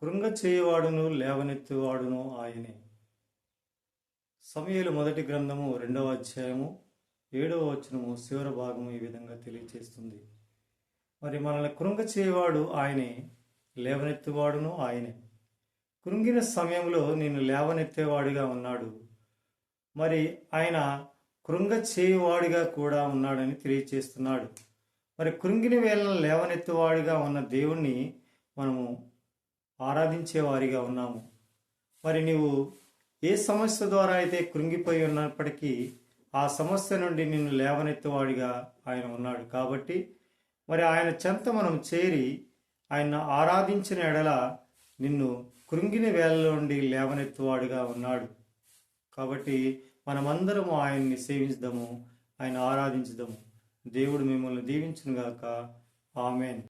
కృంగ చేయవాడును లేవనెత్తువాడును ఆయనే. సమయలు మొదటి గ్రంథము రెండవ అధ్యాయము ఏడవ వచనము శివర భాగము ఈ విధంగా తెలియచేస్తుంది. మరి మనల్ని కృంగ చేయవాడు ఆయనే లేవనెత్తువాడును ఆయనే. కృంగిన సమయంలో నేను లేవనెత్తేవాడిగా ఉన్నాడు. మరి ఆయన కృంగ చేయువాడిగా కూడా ఉన్నాడని తెలియచేస్తున్నాడు. మరి కృంగిన వేళ లేవనెత్తువాడిగా ఉన్న దేవుణ్ణి మనము ఆరాధించే వారిగా ఉన్నాము. మరి నీవు ఏ సమస్య ద్వారా అయితే కృంగిపోయి ఉన్నప్పటికీ ఆ సమస్య నుండి నిన్ను లేవనెత్తువాడిగా ఆయన ఉన్నాడు కాబట్టి మరి ఆయన చెంత మనం చేరి ఆయన ఆరాధించిన ఎడల నిన్ను కృంగిన వేళలో నుండి లేవనెత్తువాడిగా ఉన్నాడు. కాబట్టి మనమందరము ఆయన్ని సేవించదము ఆయన ఆరాధించుదాము. దేవుడు మిమ్మల్ని దీవించునుగాక. ఆమెన్.